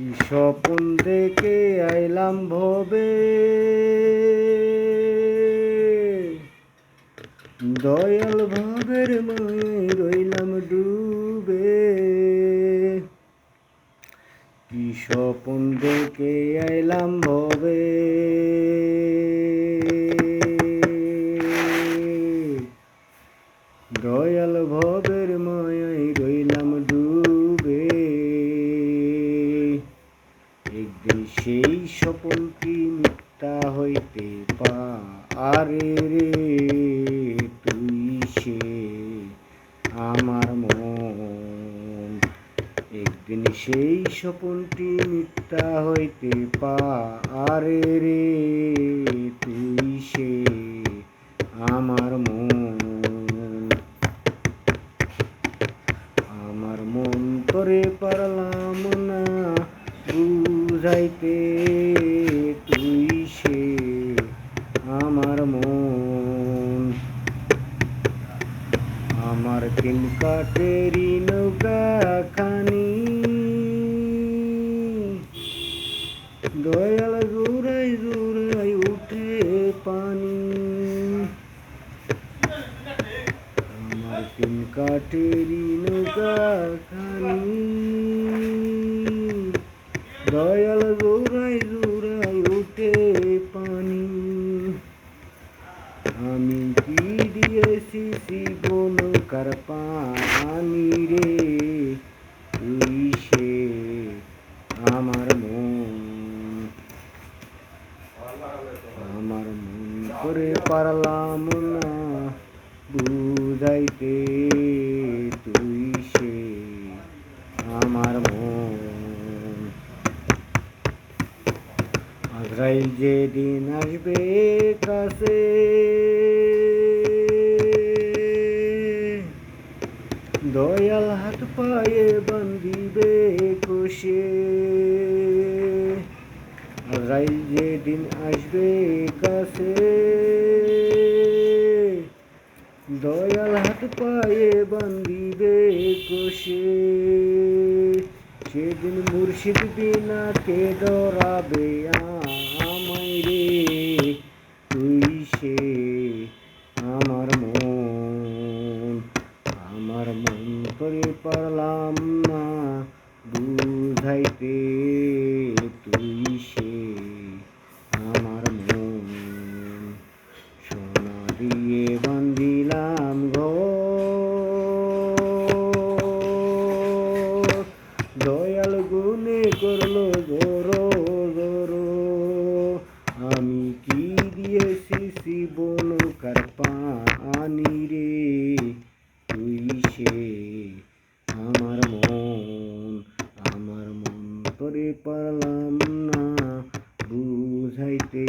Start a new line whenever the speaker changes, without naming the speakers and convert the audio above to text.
কি স্বপন দেখে আইলাম ভবে? দয়াল ভাবের মায় রইলাম ডুবে। কি স্বপন দেখে আইলাম ভবে? দয়াল ভবের মায়াই রইলাম ডুবে। একদিন সেই স্বপনটি মিথ্যা হইতে পারে রে? তুই সে আমার মন। একদিন সেই স্বপনটি মিথ্যা হইতে পারে রে? তুই সে আমার মন। আমার মন করে পারলাম বুঝাইতে তুই সে আমার মন। আমার তিন কাটেরি নৌকা খানি। দয়াল জোরাই জোরাই উঠে পানি। আমার তিন কাঠেরি নৌকা খানি। দয়াল জোড়াই জোড়াই উঠে পানি। আমি কি দিয়েছি শিব নৌকার পানি রে? সে আমার মন। আমার মন করে পারলাম না, বুঝাইতে তুই সে আমার মন আজরাইল যেদিন আসবে কাছে। দয়াল হাত পায়ে বান্ধিবে কোষে। আজরাইল যেদিন আসবে কাছে। দয়াল হাত পায়ে বান্ধিবে কোষে। সেদিন মুর্শিদ বিনা কে ডরাবে আমায় করে পারলাম না। বুঝাইতে তুই সে আমার মন। সোনা দিয়ে বান্ধিলাম ঘর দয়াল গুনে করল জোরো জোরো। আমি কি দিয়েছি শিবন কার পানি? আমার মন আমার মন করে পারলাম না বুঝাইতে